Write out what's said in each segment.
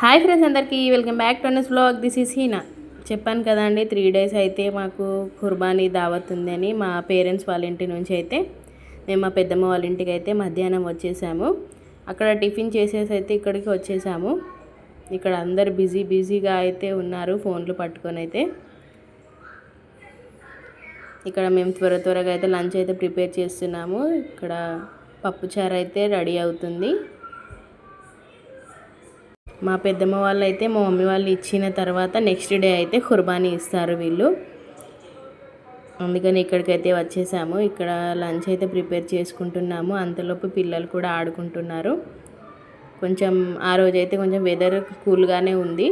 Hi friends అందరికీ welcome back to Anna's blog. This is Heena. చెప్పాను కదండి three days అయితే మాకు కుర్బానీ దావత్ ఉందని మా పేరెంట్స్ వాళ్ళ ఇంటి నుంచి అయితే. మేము మా పెద్దమ్మ వాళ్ళ ఇంటికి అయితే మధ్యాహ్నం వచ్చేసాము. అక్కడ టిఫిన్ చేసేసి అయితే ఇక్కడికి వచ్చేసాము. ఇక్కడ అందరు బిజీ బిజీగా అయితే ఉన్నారు ఫోన్లు పట్టుకొని అయితే. ఇక్కడ మేము త్వర త్వరగా అయితే లంచ్ అయితే ప్రిపేర్ చేస్తున్నాము. ఇక్కడ పప్పుచారు అయితే రెడీ అవుతుంది. మా పెద్దమ్మ వాళ్ళు అయితే మా మమ్మీ వాళ్ళు ఇచ్చిన తర్వాత నెక్స్ట్ డే అయితే కుర్బానీ ఇస్తారు వీళ్ళు. అందుకని ఇక్కడికైతే వచ్చేసాము. ఇక్కడ లంచ్ అయితే ప్రిపేర్ చేసుకుంటున్నాము. అంతలోపు పిల్లలు కూడా ఆడుకుంటున్నారు. కొంచెం ఆ రోజు అయితే కొంచెం వెదర్ కూల్గానే ఉంది.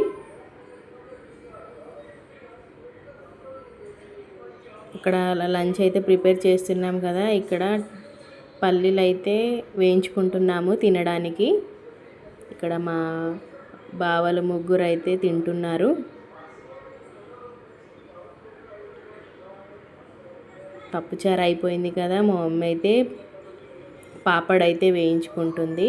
ఇక్కడ లంచ్ అయితే ప్రిపేర్ చేస్తున్నాం కదా. ఇక్కడ పల్లీలు అయితే వేయించుకుంటున్నాము తినడానికి. ఇక్కడ మా బావలు ముగ్గురు అయితే తింటున్నారు పప్పుచారు అయిపోయింది కదా మా మమ్మీ అయితే పాపడైతే వేయించుకుంటుంది.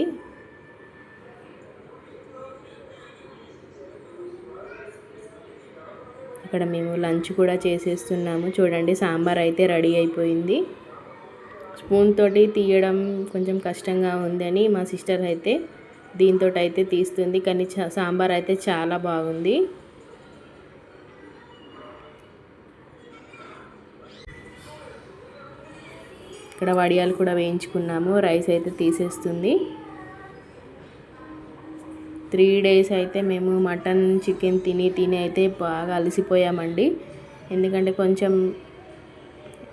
ఇక్కడ మేము లంచ్ కూడా చేసేస్తున్నాము. చూడండి సాంబార్ అయితే రెడీ అయిపోయింది. స్పూన్ తోటి తీయడం కొంచెం కష్టంగా ఉందని మా సిస్టర్ అయితే దీంతో అయితే తీస్తుంది. కానీ సాంబార్ అయితే చాలా బాగుంది. ఇక్కడ వడియాలు కూడా వేయించుకున్నాము. రైస్ అయితే తీసేస్తుంది. త్రీ డేస్ అయితే మేము మటన్ చికెన్ తిని తిని అయితే బాగా అలసిపోయామండి. ఎందుకంటే కొంచెం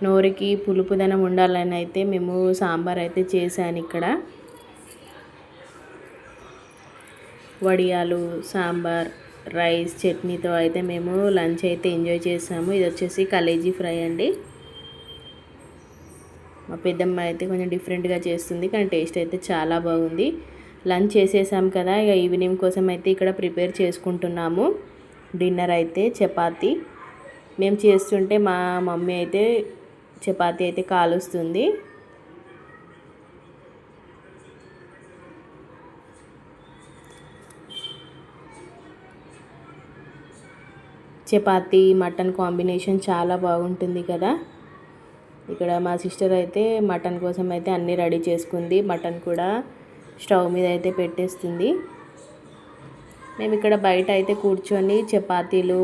నోరుకి పులుపుదనం ఉండాలని అయితే మేము సాంబార్ అయితే చేశాను ఇక్కడ. వడియాలు సాంబార్ రైస్ చట్నీతో అయితే మేము లంచ్ అయితే ఎంజాయ్ చేసాము. ఇది వచ్చేసి కలేజీ ఫ్రై అండి. మా పెద్దమ్మ అయితే కొంచెం డిఫరెంట్గా చేస్తుంది కానీ టేస్ట్ అయితే చాలా బాగుంది. లంచ్ చేసేసాం కదా ఇక ఈవినింగ్ కోసం అయితే ఇక్కడ ప్రిపేర్ చేసుకుంటున్నాము. డిన్నర్ అయితే చపాతి. మేము చేస్తుంటే మా మమ్మీ అయితే చపాతి అయితే కాలుస్తుంది. చపాతి మటన్ కాంబినేషన్ చాలా బాగుంటుంది కదా. ఇక్కడ మా సిస్టర్ అయితే మటన్ కోసం అయితే అన్నీ రెడీ చేసుకుంది. మటన్ కూడా స్టవ్ మీద అయితే పెట్టేస్తుంది. మేము ఇక్కడ బయట అయితే కూర్చొని చపాతీలు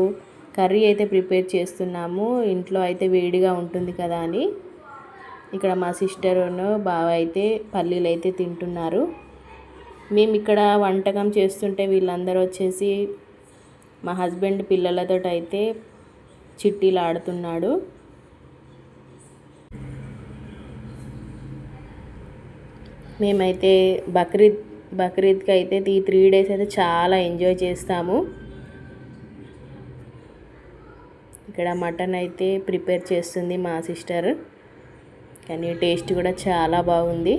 కర్రీ అయితే ప్రిపేర్ చేస్తున్నాము. ఇంట్లో అయితే వేడిగా ఉంటుంది కదా అని. ఇక్కడ మా సిస్టర్ను బావ అయితే పల్లీలు అయితే తింటున్నారు. మేము ఇక్కడ వంటకం చేస్తుంటే వీళ్ళందరూ వచ్చేసి మా హస్బెండ్ పిల్లలతో అయితే చిట్టీలు ఆడుతున్నాడు మేమైతే బక్రీద్ బక్రీద్కి అయితే ఈ త్రీ డేస్ అయితే చాలా ఎంజాయ్ చేస్తాము. ఇక్కడ మటన్ అయితే ప్రిపేర్ చేస్తుంది మా సిస్టర్. కానీ టేస్ట్ కూడా చాలా బాగుంది.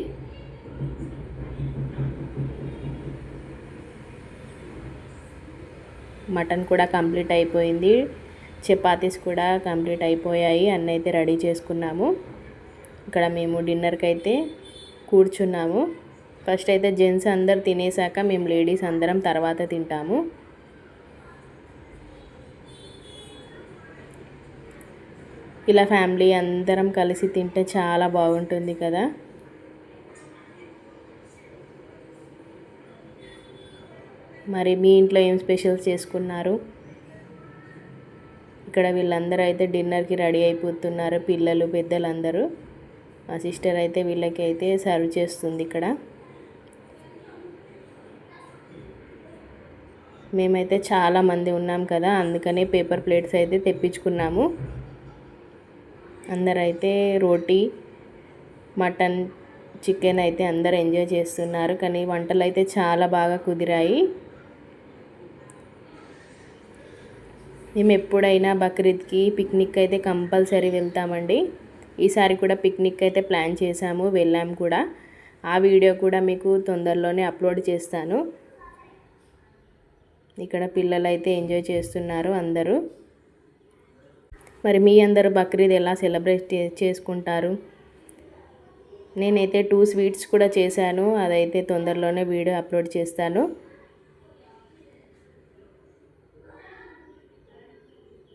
మటన్ కూడా కంప్లీట్ అయిపోయింది. చపాతీస్ కూడా కంప్లీట్ అయిపోయాయి. అన్నీ అయితే రెడీ చేసుకున్నాము. ఇక్కడ మేము డిన్నర్కి అయితే కూర్చున్నాము. ఫస్ట్ అయితే జెంట్స్ అందరు తినేసాక మేము లేడీస్ అందరం తర్వాత తింటాము. ఇలా ఫ్యామిలీ అందరం కలిసి తింటే చాలా బాగుంటుంది కదా. మరి మీ ఇంట్లో ఏం స్పెషల్స్ చేసుకున్నారు? ఇక్కడ వీళ్ళందరూ అయితే డిన్నర్కి రెడీ అయిపోతున్నారు పిల్లలు పెద్దలందరూ. మా సిస్టర్ అయితే వీళ్ళకి అయితే సర్వ్ చేస్తుంది ఇక్కడ. మేమైతే చాలా మంది ఉన్నాం కదా అందుకనే పేపర్ ప్లేట్స్ అయితే తెప్పించుకున్నాము. అందరైతే రోటీ మటన్ చికెన్ అయితే అందరు ఎంజాయ్ చేస్తున్నారు కానీ వంటలు అయితే చాలా బాగా కుదిరాయి. మేము ఎప్పుడైనా బక్రీద్కి పిక్నిక్ అయితే కంపల్సరీ వెళ్తామండి. ఈసారి కూడా పిక్నిక్ అయితే ప్లాన్ చేశాము వెళ్ళాము కూడా. ఆ వీడియో కూడా మీకు తొందరలోనే అప్లోడ్ చేస్తాను. ఇక్కడ పిల్లలు అయితే ఎంజాయ్ చేస్తున్నారు అందరూ. మరి మీ అందరూ బక్రీద్ ఎలా సెలబ్రేట్ చేసుకుంటారు? నేనైతే టూ స్వీట్స్ కూడా చేశాను అదైతే తొందరలోనే వీడియో అప్లోడ్ చేస్తాను.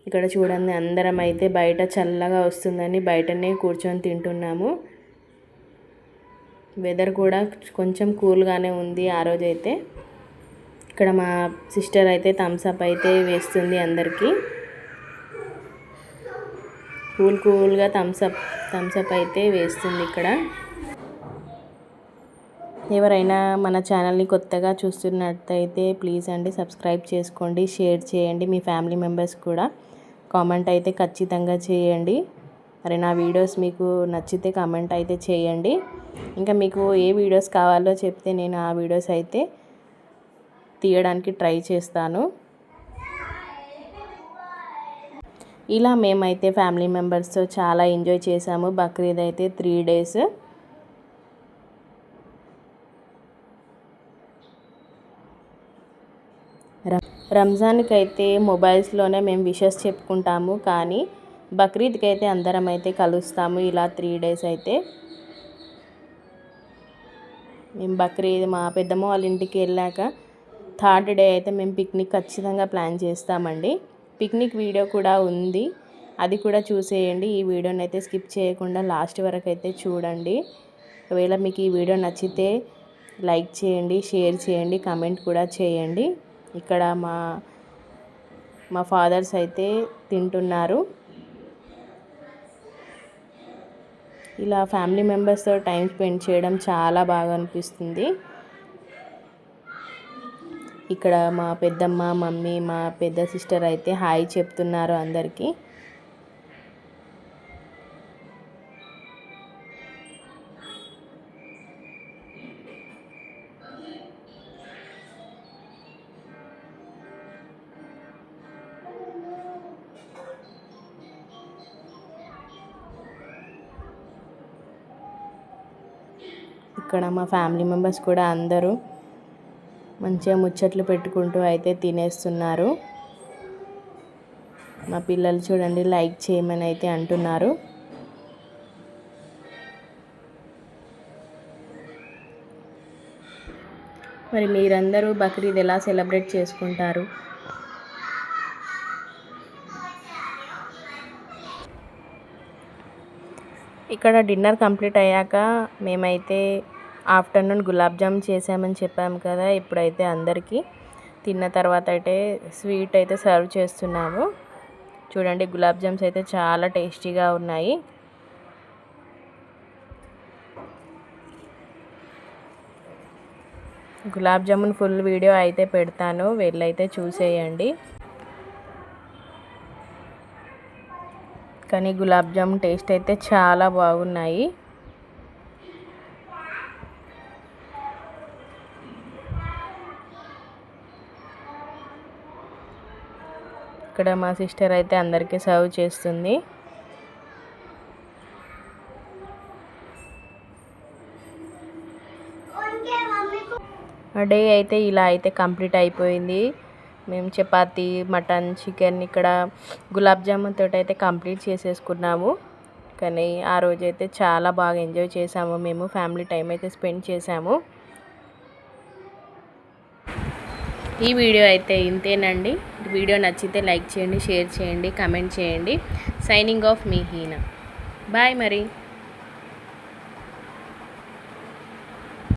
ఇక్కడ చూడండి అందరం అయితే బయట చల్లగా వస్తుందని బయటనే కూర్చొని తింటున్నాము. వెదర్ కూడా కొంచెం కూల్గానే ఉంది ఆ రోజైతే. ఇక్కడ మా సిస్టర్ అయితే థమ్స్అప్ అయితే వేస్తుంది అందరికీ. కూల్ కూల్గా థమ్స్అప్ థమ్స్అప్ అయితే వేస్తుంది ఇక్కడ. ఎవరైనా మన ఛానల్ని కొత్తగా చూస్తున్నట్టయితే ప్లీజ్ అండి సబ్స్క్రైబ్ చేసుకోండి షేర్ చేయండి మీ ఫ్యామిలీ మెంబర్స్ కూడా. కామెంట్ అయితే ఖచ్చితంగా చేయండి. మరి నా వీడియోస్ మీకు నచ్చితే కామెంట్ అయితే చేయండి. ఇంకా మీకు ఏ వీడియోస్ కావాలో చెప్తే నేను ఆ వీడియోస్ అయితే తీయడానికి ట్రై చేస్తాను. ఇలా మేమైతే ఫ్యామిలీ మెంబర్స్తో చాలా ఎంజాయ్ చేసాము బక్రీద్ అయితే త్రీ డేస్. రంజాన్కి అయితే మొబైల్స్లోనే మేము విషెస్ చెప్పుకుంటాము. కానీ బక్రీద్కి అయితే అందరం అయితే కలుస్తాము. ఇలా త్రీ డేస్ అయితే. మేము బక్రీద్ మా పెద్దమ్మ వాళ్ళ ఇంటికి వెళ్ళాక థర్డ్ డే అయితే మేము పిక్నిక్ ఖచ్చితంగా ప్లాన్ చేస్తామండి. పిక్నిక్ వీడియో కూడా ఉంది. అది కూడా చూసేయండి. ఈ వీడియోని అయితే స్కిప్ చేయకుండా లాస్ట్ వరకు అయితే చూడండి. ఒకవేళ మీకు ఈ వీడియో నచ్చితే లైక్ చేయండి షేర్ చేయండి కమెంట్ కూడా చేయండి. ఇక్కడ మా మా ఫాదర్స్ అయితే తింటున్నారు. ఇలా ఫ్యామిలీ మెంబర్స్తో టైం స్పెండ్ చేయడం చాలా బాగా అనిపిస్తుంది. ఇక్కడ మా పెద్దమ్మ మమ్మీ మా పెద్ద సిస్టర్ అయితే హాయ్ చెప్తున్నారు అందరికీ. ఇక్కడ మా ఫ్యామిలీ మెంబర్స్ కూడా అందరూ మంచిగా ముచ్చట్లు పెట్టుకుంటూ అయితే తినేస్తున్నారు. మా పిల్లలు చూడండి లైక్ చేయమని అయితే అంటున్నారు. మరి మీరందరూ బక్రీద్ ఎలా సెలబ్రేట్ చేసుకుంటారు? ఇక్కడ డిన్నర్ కంప్లీట్ అయ్యాక మేమైతే ఆఫ్టర్నూన్ గులాబ్ జామ్ చేసామని చెప్పాము కదా ఇప్పుడైతే అందరికీ. తిన్న తర్వాత అయితే స్వీట్ అయితే సర్వ్ చేస్తున్నాము. చూడండి గులాబ్ జామ్స్ అయితే చాలా టేస్టీగా ఉన్నాయి. గులాబ్ జామున్ ఫుల్ వీడియో అయితే పెడతాను వెళ్ళైతే చూసేయండి. కానీ గులాబ్ జామున్ టేస్ట్ అయితే చాలా బాగున్నాయి. ఇక్కడ మా సిస్టర్ అయితే అందరికీ సర్వ్ చేస్తుంది. డే అయితే ఇలా అయితే కంప్లీట్ అయిపోయింది. మేము చపాతి మటన్ చికెన్ ఇక్కడ గులాబ్ జామున్ తోటి అయితే కంప్లీట్ చేసేసుకున్నాము. కానీ ఆ రోజైతే చాలా బాగా ఎంజాయ్ చేసాము. మేము ఫ్యామిలీ టైం అయితే స్పెండ్ చేసాము. ఈ వీడియో అయితే ఇంతేనండి. వీడియో నచ్చితే లైక్ చేయండి షేర్ చేయండి కమెంట్ చేయండి. సైనింగ్ ఆఫ్ మీ హీనా. బాయ్ మరి.